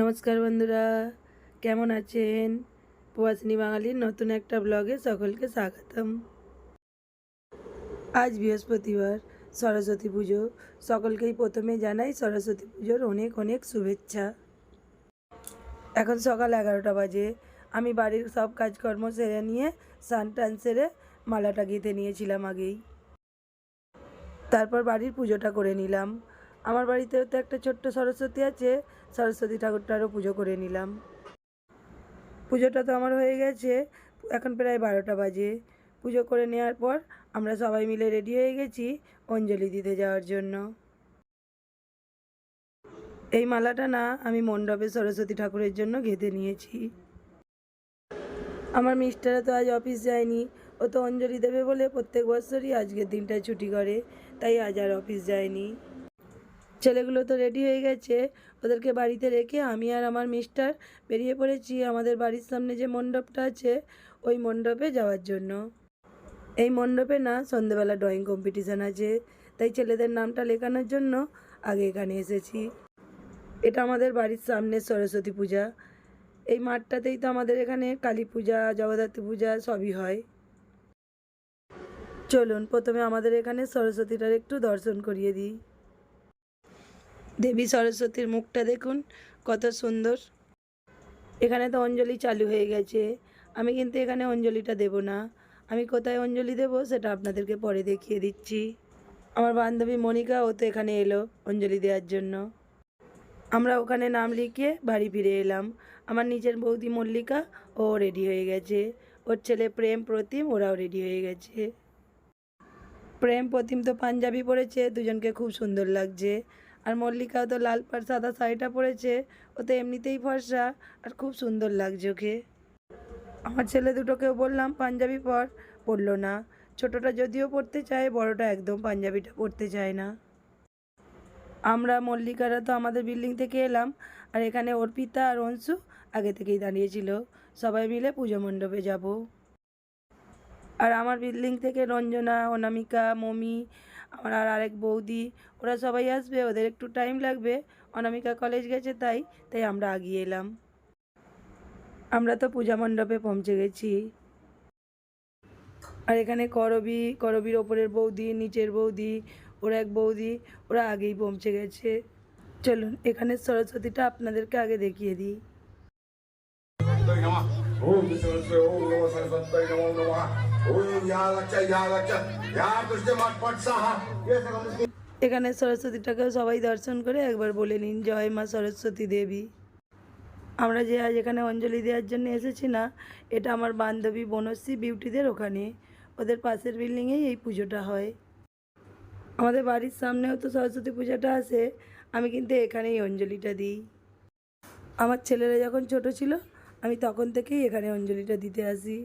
নমস্কার বন্ধুরা, কেমন আছেন? প্রবাসিনী বাঙালির নতুন একটা ব্লগে সকলকে স্বাগতম। আজ বৃহস্পতিবার, সরস্বতী পুজো। সকলকেই প্রথমে জানাই সরস্বতী পুজোর অনেক অনেক শুভেচ্ছা। এখন সকাল এগারোটা বাজে। আমি বাড়ির সব কাজকর্ম সেরে নিয়ে স্নান টান সেরে মালাটা গেঁথে নিয়েছিলাম আগেই। তারপর বাড়ির পুজোটা করে নিলাম। আমার বাড়িতেও তো একটা ছোট্ট সরস্বতী আছে সরস্বতী ঠাকুরটারও পুজো করে নিলাম। পুজোটা তো আমার হয়ে গেছে, এখন প্রায় বারোটা বাজে। পুজো করে নেওয়ার পর আমরা সবাই মিলে রেডি হয়ে গেছি অঞ্জলি দিতে যাওয়ার জন্য। এই মালাটা না আমি মণ্ডপে সরস্বতী ঠাকুরের জন্য গেঁথে নিয়েছি। আমার মিস্টারও তো আজ অফিস যায়নি, ও তো অঞ্জলি দেবে বলে প্রত্যেক বছরই আজকের দিনটায় ছুটি করে, তাই আজ আর অফিস যায়নি। ছেলেগুলো তো রেডি হয়ে গেছে। ওদেরকে বাড়িতে রেখে আমি আর আমার মিস্টার বেরিয়ে পড়েছি আমাদের বাড়ির সামনে যে মণ্ডপটা আছে, ওই মণ্ডপে যাওয়ার জন্য। এই মণ্ডপে না, সন্ধেবেলা ড্রয়িং কম্পিটিশান আছে। তাই ছেলেদের নামটা লেখানোর জন্য আগে এখানে এসেছি। এটা আমাদের বাড়ির সামনে সরস্বতী পূজা। এই মাঠটাতেই তো আমাদের এখানে কালী পূজা, জগদ্ধাত্রী পূজা সবই হয়। চলুন, প্রথমে আমাদের এখানে সরস্বতীটার একটু দর্শন করিয়ে দিই। দেবী সরস্বতীর মুখটা দেখুন, কত সুন্দর। এখানে তো অঞ্জলি চালু হয়ে গেছে। আমি কিন্তু এখানে অঞ্জলিটা দেব না। আমি কোথায় অঞ্জলি দেব সেটা আপনাদেরকে পরে দেখিয়ে দিচ্ছি। আমার বান্ধবী মনিকা, ও তো এখানে এলো অঞ্জলি দেওয়ার জন্য। আমরা ওখানে নাম লিখিয়ে বাড়ি ফিরে এলাম। আমার নিজের বৌদি মল্লিকা, ও রেডি হয়ে গেছে। ওর ছেলে প্রেম প্রতিম, ওরাও রেডি হয়ে গেছে। প্রেম প্রতিম তো পাঞ্জাবি পরেছে, দুজনকে খুব সুন্দর লাগছে। আর মল্লিকাও তো লাল পাড় সাদা শাড়িটা পরেছে, ও তো এমনিতেই ফর্সা, আর খুব সুন্দর লাগছে ওকে। আমার ছেলে দুটোকেও বললাম, পাঞ্জাবি পর। পরলো না। ছোটোটা যদিও পরতে চায়, বড়টা একদম পাঞ্জাবিটা পরতে চায় না। আমরা মল্লিকারা তো আমাদের বিল্ডিং থেকে এলাম, আর এখানে অর্পিতা আর অংশু আগে থেকেই দাঁড়িয়েছিল। সবাই মিলে পুজো মণ্ডপে যাব। আর আমার বিল্ডিং থেকে রঞ্জনা, অনামিকা, মমি আমার আর আরেক বৌদি, ওরা সবাই আসবে, ওদের একটু টাইম লাগবে। অনামিকা কলেজ গেছে তাই তাই আমরা আগিয়ে এলাম। আমরা তো পূজা মণ্ডপে পৌঁছে গেছি। আর এখানে করবি, করবির ওপরের বৌদি, নিচের বৌদি, ওরা এক বৌদি, ওরা আগেই পৌঁছে গেছে। চলুন, এখানে সরস্বতীটা আপনাদেরকে আগে দেখিয়ে দিই। ওম সরস্বতী ওম নমঃ, সরস্বতী নমঃ নমঃ। এখানে সরস্বতীটাকেও সবাই দর্শন করে একবার বলে নিন, জয় মা সরস্বতী দেবী। আমরা যে আজ এখানে অঞ্জলি দেওয়ার জন্য এসেছি না, এটা আমার বান্ধবী বনশ্রী বিউটিদের ওখানে। ওদের পাশের বিল্ডিংয়েই এই পুজোটা হয়। আমাদের বাড়ির সামনেও তো সরস্বতী পূজাটা আছে, আমি কিন্তু এখানেই অঞ্জলিটা দিই। আমার ছেলেরা যখন ছোট ছিল, আমি তখন থেকেই এখানে অঞ্জলিটা দিতে আসি।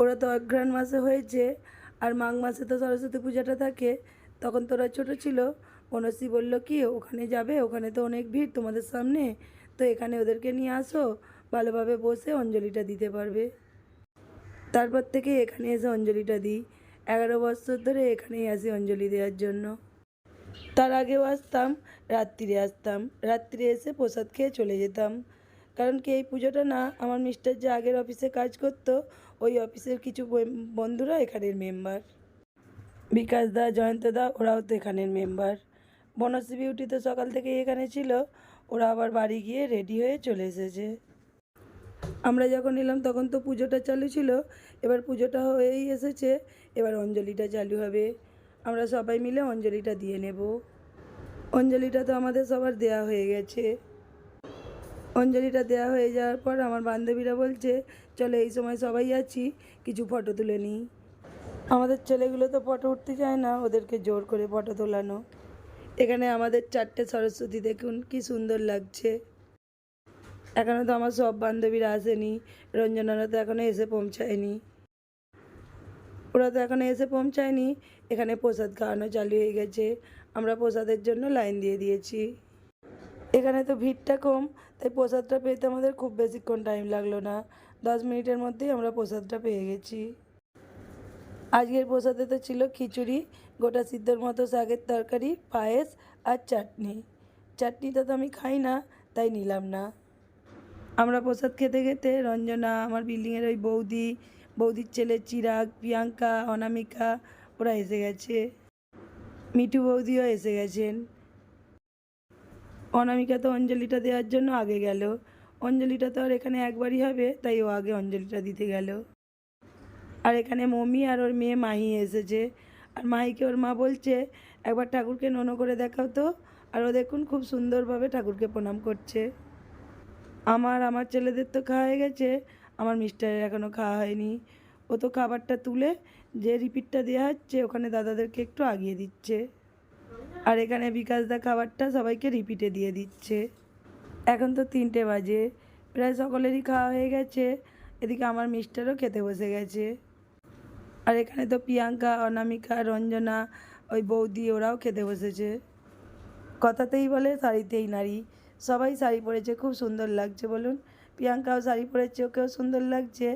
ওরা তো অঘ্রাণ মাসে হয়েছে আর মাঘ মাসে তো সরস্বতী পূজাটা থাকে। তখন তোরা ছোট ছিল বনশ্রী বলল, কি, ওখানে যাবে? ওখানে তো অনেক ভিড় তোমাদের সামনে। তো এখানে ওদেরকে নিয়ে আসো, ভালোভাবে বসে অঞ্জলিটা দিতে পারবে। তারপর থেকে এখানে এসে অঞ্জলিটা দিই। এগারো বছর ধরে এখানেই আসি অঞ্জলি দেওয়ার জন্য। তার আগেও আসতাম, রাত্রিরে আসতাম। রাত্রিরে এসে প্রসাদ খেয়ে চলে যেতাম। কারণ কি এই পুজোটা না আমার মিস্টার যে আগের অফিসে কাজ করতো, ওই অফিসের কিছু বন্ধুরা এখানের মেম্বার বিকাশ দা, জয়ন্ত দা, ওরাও তো এখানের মেম্বার বনশ্রী বিউটি তো সকাল থেকে এখানে ছিল, ওরা আবার বাড়ি গিয়ে রেডি হয়ে চলে এসেছে। আমরা যখন এলাম তখন তো পুজোটা চালু ছিল, এবার পুজোটা হয়েই এসেছে, এবার অঞ্জলিটা চালু হবে। আমরা সবাই মিলে অঞ্জলিটা দিয়ে নেব। অঞ্জলিটা তো আমাদের সবার দেয়া হয়ে গেছে। অঞ্জলিটা দেওয়া হয়ে যাওয়ার পর আমার বান্ধবীরা বলছে, চলো এই সময় সবাই আছি, কিছু ফটো তুলে নিই। আমাদের ছেলেগুলো তো ফটো উঠতে চায় না, ওদেরকে জোর করে ফটো তোলানো। এখানে আমাদের চারটে সরস্বতী, দেখুন কি সুন্দর লাগছে। এখনও তো আমার সব বান্ধবীরা আসেনি, রঞ্জনারা তো এখনও এসে পৌঁছায়নি। ওরা তো এখনও এসে পৌঁছায়নি, এখানে প্রসাদ খাওয়ানো চালু হয়ে গেছে, আমরা প্রসাদের জন্য লাইন দিয়ে দিয়েছি। এখানে তো ভিড়টা কম তাই প্রসাদটা পেতে আমাদের খুব বেশিক্ষণ টাইম লাগল না। দশ মিনিটের মধ্যেই আমরা প্রসাদটা পেয়ে গেছি। আজকের প্রসাদে তো ছিল খিচুড়ি, গোটা সিদ্ধর মতো শাকের তরকারি, পায়েস আর চাটনি। চাটনিটা তো আমি খাই না, তাই নিলাম না। আমরা প্রসাদ খেতে খেতে রঞ্জনা, আমার বিল্ডিংয়ের ওই বৌদি, বৌদির ছেলে চিরাগ, প্রিয়াঙ্কা, অনামিকা, ওরা এসে গেছে। মিঠু বৌদিও এসে গেছেন। অনামিকা তো অঞ্জলিটা দেওয়ার জন্য আগে গেল। অঞ্জলিটা তো আর এখানে একবারই হবে, তাই ও আগে অঞ্জলিটা দিতে গেল। আর এখানে মমি আর ওর মেয়ে মাহি এসেছে। আর মাহিকে ওর মা বলছে, একবার ঠাকুরকে ননো করে দেখাও তো। আর ও দেখুন খুব সুন্দরভাবে ঠাকুরকে প্রণাম করছে। আমার আমার ছেলেদের তো খাওয়া হয়ে গেছে। আমার মিস্টারের এখনও খাওয়া হয়নি। ও তো খাবারটা তুলে যে রিপিটটা দেওয়া হচ্ছে, ওখানে দাদাদেরকে একটু আগিয়ে দিচ্ছে। আর এখানে বিকাশদা খাবারটা সবাইকে রিপিটে দিয়ে দিচ্ছে। এখন তো তিনটে বাজে, প্রায় সকলেরই খাওয়া হয়ে গেছে। এদিকে আমার মিস্টারও খেতে বসে গেছে। আর এখানে তো প্রিয়াঙ্কা, অনামিকা, রঞ্জনা, ওই বৌদি ওরাও খেতে বসেছে। কথাতেই বলে শাড়িতেই নারী। সবাই শাড়ি পরেছে, খুব সুন্দর লাগছে বলুন। প্রিয়াঙ্কাও শাড়ি পরেছে, ওকেও সুন্দর লাগছে।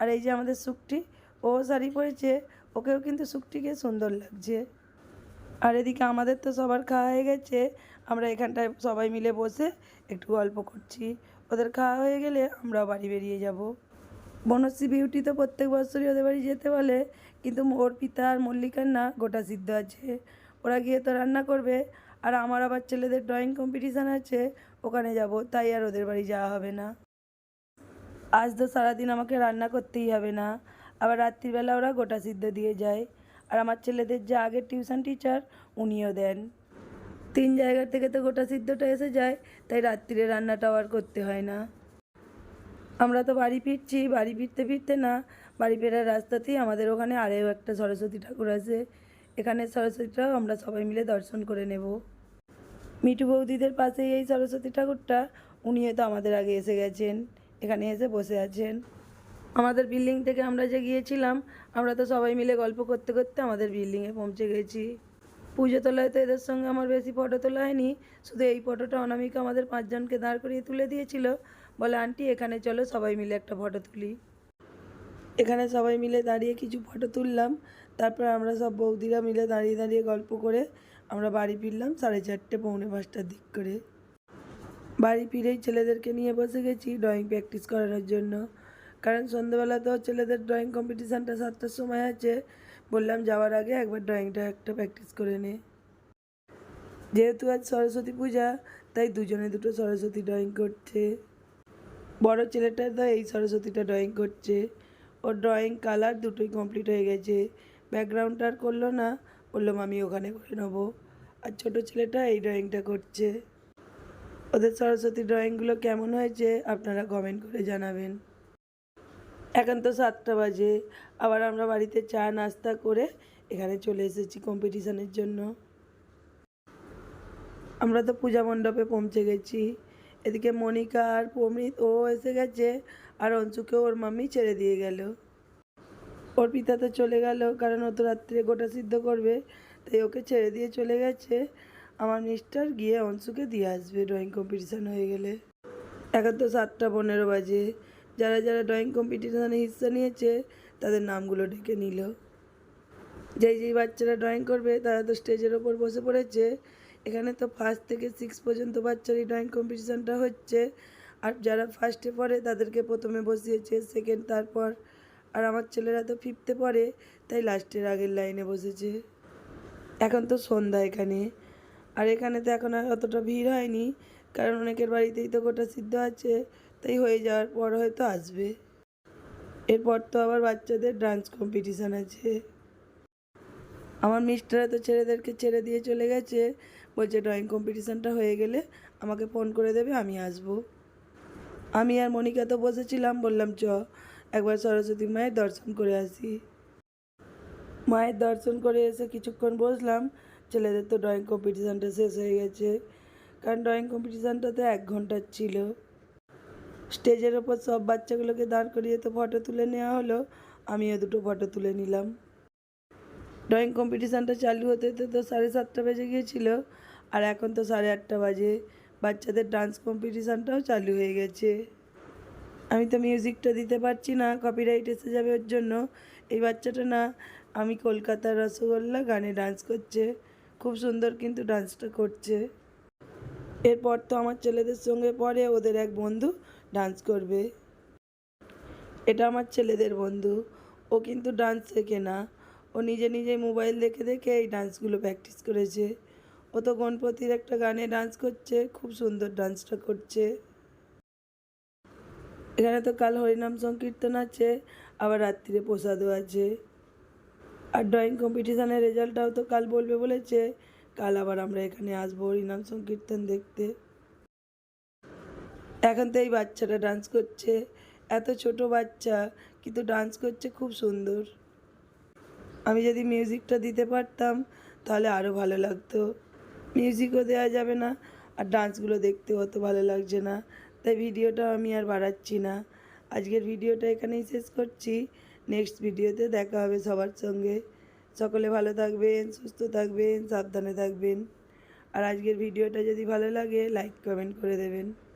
আর এই যে আমাদের সুকটি, ও শাড়ি পরেছে, ওকেও কিন্তু সুকটিকে সুন্দর লাগছে। আর এদিকে আমাদের তো সবার খাওয়া হয়ে গেছে। আমরা এখানটায় সবাই মিলে বসে একটু গল্প করছি। ওদের খাওয়া হয়ে গেলে আমরাও বাড়ি বেরিয়ে যাব। বনশ্রী বিউটি তো প্রত্যেক বছরই ওদের বাড়ি যেতে বলে, কিন্তু ওর পিতা আর মল্লিকার না গোটা সিদ্ধ আছে। ওরা গিয়ে তো রান্না করবে, আর আমার আবার ছেলেদের ড্রয়িং কম্পিটিশান আছে, ওখানে যাব, তাই আর ওদের বাড়ি যাওয়া হবে না। আজ তো সারাদিন আমাকে রান্না করতেই হবে না, আবার রাত্রিবেলা ওরা গোটা সিদ্ধ দিয়ে যায়। আর আমার ছেলেদের যে আগের টিউশন টিচার উনিও দেন। তিন জায়গা থেকে তো গোটা সিদ্ধটা এসে যায়, তাই রাত্রিরে রান্নাটাও আর করতে হয় না। আমরা তো বাড়ি ফিরছি, বাড়ি ফিরতে ফিরতে না, বাড়ি ফেরার রাস্তাতেই আমাদের ওখানে আরেও একটা সরস্বতী ঠাকুর আছে। এখানে সরস্বতীটাও আমরা সবাই মিলে দর্শন করে নেব। মিঠু বৌদিদের পাশেই এই সরস্বতী ঠাকুরটা, উনিও তো আমাদের আগে এসে গেছেন, এখানে এসে বসে আছেন। আমাদের বিল্ডিং থেকে আমরা যে গিয়েছিলাম, আমরা তো সবাই মিলে গল্প করতে করতে আমাদের বিল্ডিংয়ে পৌঁছে গেছি। পুজো তোলায় তো এদের সঙ্গে আমার বেশি ফটো তোলা হয়নি, শুধু এই ফটোটা অনামিকা আমাদের পাঁচজনকে দাঁড় করিয়ে তুলে দিয়েছিল। বলে, আন্টি, এখানে চলো, সবাই মিলে একটা ফটো তুলি। এখানে সবাই মিলে দাঁড়িয়ে কিছু ফটো তুললাম। তারপর আমরা সব বৌদিরা মিলে দাঁড়িয়ে দাঁড়িয়ে গল্প করে আমরা বাড়ি ফিরলাম সাড়ে চারটে, পৌনে পাঁচটার দিক করে। বাড়ি ফিরেই ছেলেদেরকে নিয়ে বসে গেছি ড্রয়িং প্র্যাকটিস করানোর জন্য। কারণ সন্ধ্যেবেলা তো ছেলেদের ড্রয়িং কম্পিটিশানটা সাতটার সময় আছে। বললাম যাওয়ার আগে একবার ড্রয়িংটা একটা প্র্যাকটিস করে নে। যেহেতু আজ সরস্বতী পূজা, তাই দুজনে দুটো সরস্বতী ড্রয়িং করছে। বড় ছেলেটা তো এই সরস্বতীটা ড্রয়িং করছে। ওর ড্রয়িং কালার দুটোই কমপ্লিট হয়ে গেছে। ব্যাকগ্রাউন্ডটা আর করল না। বললাম আমি ওখানে করে নেব। আর ছোটো ছেলেটা এই ড্রয়িংটা করছে। ওদের সরস্বতী ড্রয়িংগুলো কেমন হয়েছে, আপনারা কমেন্ট করে জানাবেন। এখন তো সাতটা বাজে। আবার আমরা বাড়িতে চা, নাস্তা করে এখানে চলে এসেছি কম্পিটিশানের জন্য। আমরা তো পূজা মণ্ডপে পৌঁছে গেছি। এদিকে মনিকা আর প্রমৃত ও এসে গেছে আর অঞ্চুকে ওর মাম্মি ছেড়ে দিয়ে গেল। ওর পিতা তো চলে গেল, কারণ ও তো রাত্রে গোটা সিদ্ধ করবে, তাই ওকে ছেড়ে দিয়ে চলে গেছে। আমার মিস্টার গিয়ে অংশুকে দিয়ে আসবে ড্রয়িং কম্পিটিশান হয়ে গেলে। এখন তো সাতটা পনেরো বাজে। যারা যারা ড্রয়িং কম্পিটিশানে হিস্সা নিয়েছে, তাদের নামগুলো ডেকে নিল। যেই যেই বাচ্চারা ড্রয়িং করবে, তারা তো স্টেজের ওপর বসে পড়েছে। এখানে তো ফার্স্ট থেকে সিক্স পর্যন্ত বাচ্চারই ড্রয়িং কম্পিটিশানটা হচ্ছে। আর যারা ফার্স্টে পড়ে, তাদেরকে প্রথমে বসিয়েছে সেকেন্ড তারপর। আর আমার ছেলেরা তো ফিফথে পড়ে, তাই লাস্টের আগের লাইনে বসেছে। এখন তো সন্ধ্যা এখানে। আর এখানে তো এখন আর অতটা ভিড় হয়নি, কারণ অনেকের বাড়িতেই তো গোটা সিদ্ধ আছে। তাই হয়ে যাওয়ার পর হয়তো আসবে। এরপর তো আবার বাচ্চাদের ডান্স কম্পিটিশান আছে। আমার মিস্টাররা তো ছেলেদেরকে ছেড়ে দিয়ে চলে গেছে, বলছে ড্রয়িং কম্পিটিশানটা হয়ে গেলে আমাকে ফোন করে দেবে, আমি আসব। আমি আর মনিকা তো বসেছিলাম, বললাম, চ, একবার সরস্বতী মায়ের দর্শন করে আসি। মায়ের দর্শন করে এসে কিছুক্ষণ বসলাম, ছেলেদের তো ড্রয়িং কম্পিটিশানটা শেষ হয়ে গেছে। কারণ ড্রয়িং কম্পিটিশানটা তো এক ঘণ্টার ছিল। স্টেজের ওপর সব বাচ্চাগুলোকে দাঁড় করিয়ে তো ফটো তুলে নেওয়া হলো। আমিও দুটো ফটো তুলে নিলাম। ড্রয়িং কম্পিটিশানটা চালু হতে হতে তো সাড়ে সাতটা বেজে গিয়েছিল, আর এখন তো সাড়ে আটটা বাজে। বাচ্চাদের ডান্স কম্পিটিশানটাও চালু হয়ে গেছে। আমি তো মিউজিকটা দিতে পারছি না কপিরাইট এসে যাবে ওর জন্য। এই বাচ্চাটা না, আমি কলকাতার রসগোল্লা গানে ডান্স করছে। খুব সুন্দর কিন্তু ডান্সটা করছে। এরপর তো আমার ছেলেদের সঙ্গে পরে ওদের এক বন্ধু ডান্স করবে। এটা আমার ছেলেদের বন্ধু। ও কিন্তু ডান্স শেখে না। ও নিজে নিজে মোবাইল দেখে দেখে এই ডান্সগুলো প্র্যাকটিস করেছে। ও তো গণপতির একটা গানে ডান্স করছে, খুব সুন্দর ডান্সটা করছে। এখানে তো কাল হরিনাম সংকীর্তন আছে, আবার রাত্রিরে প্রসাদও আছে। আর ড্রয়িং কম্পিটিশানের রেজাল্টটাও তো কাল বলবে বলেছে। কাল আবার আমরা এখানে আসব হরিনাম সংকীর্তন দেখতে। এখন তো এই বাচ্চাটা ডান্স করছে। এত ছোট বাচ্চা, কিন্তু ডান্স করছে, খুব সুন্দর। আমি যদি মিউজিকটা দিতে পারতাম, তাহলে আরও ভালো লাগতো। মিউজিকও দেওয়া যাবে না, আর ডান্সগুলো দেখতে অত ভালো লাগছে না। তাই ভিডিওটা আমি আর বাড়াচ্ছি না। আজকের ভিডিওটা এখানেই শেষ করছি। নেক্সট ভিডিওতে দেখা হবে সবার সঙ্গে। সকলে ভালো থাকবেন, সুস্থ থাকবেন, সাবধানে থাকবেন। আর আজকের ভিডিওটা যদি ভালো লাগে লাইক কমেন্ট করে দেবেন।